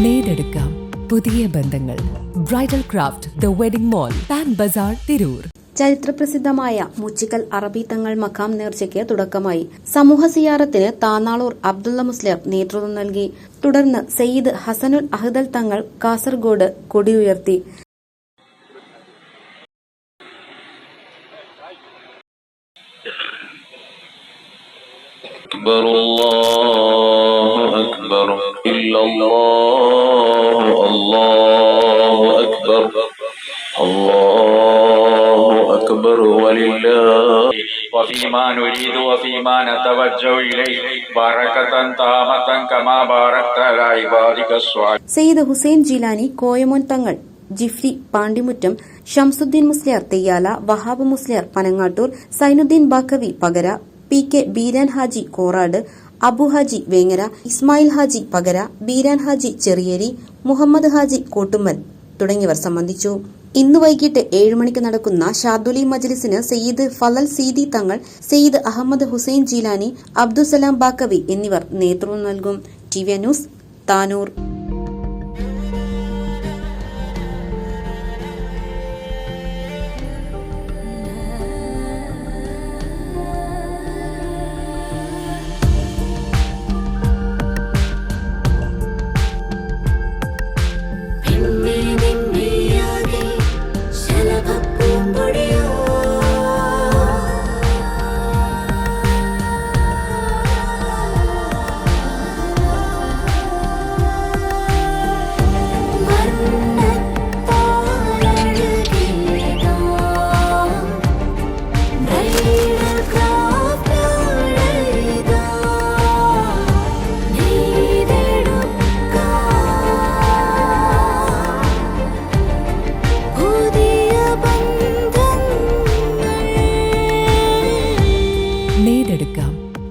നേടെടുക്കാം പുതിയ ബന്ധങ്ങൾ. Bridal craft the wedding mall Pan Bazar Tirur ചരിത്രപ്രസിദ്ധമായ മുച്ചിക്കൽ അറബി തങ്ങൾ മഖാം നേർച്ചയ്ക്ക് തുടക്കമായി. സമൂഹ സിയാറത്തിന് താനാളൂർ അബ്ദുള്ള മുസ്ലിം നേതൃത്വം നൽകി. തുടർന്ന് സയ്യിദ് ഹസനുൽ അഹ്ദൽ തങ്ങൾ കാസർഗോഡ് കൊടിയുയർത്തി അക്ബർ അക്ബർ ഇല്ലല്ലാഹ് أكبر الله أكبر ولله وفيما نريد وفيما نتوجه إليه بركة تامة كما باركت على عبادك الصالحين സയ്യിദ് ഹുസൈൻ ജീലാനി കോയമോൻ തങ്ങൾ ജിഫ്രി പാണ്ടിമുറ്റം ഷംസുദ്ദീൻ മുസ്ലിയാർ തെയ്യാല വഹാബ് മുസ്ലിയാർ പനങ്ങാട്ടൂർ സൈനുദ്ദീൻ ബാക്കവി പകര പി കെ ബീരാൻ ഹാജി കോറാട് അബു ഹാജി വേങ്ങര ഇസ്മായിൽ ഹാജി പകര ബീരാൻ ഹാജി ചെറിയേരി മുഹമ്മദ് ഹാജി കോട്ടുമ്മൽ തുടങ്ങിയവർ സംബന്ധിച്ചു. ഇന്ന് വൈകിട്ട് ഏഴ് മണിക്ക് നടക്കുന്ന ഷാദുലി മജ്ലിസിന് സയ്യിദ് ഫലൽ സീദി തങ്ങൾ സയ്യിദ് അഹമ്മദ് ഹുസൈൻ ജീലാനി അബ്ദുസലാം ബാക്കവി എന്നിവർ നേതൃത്വം നൽകും. T V news Tanur.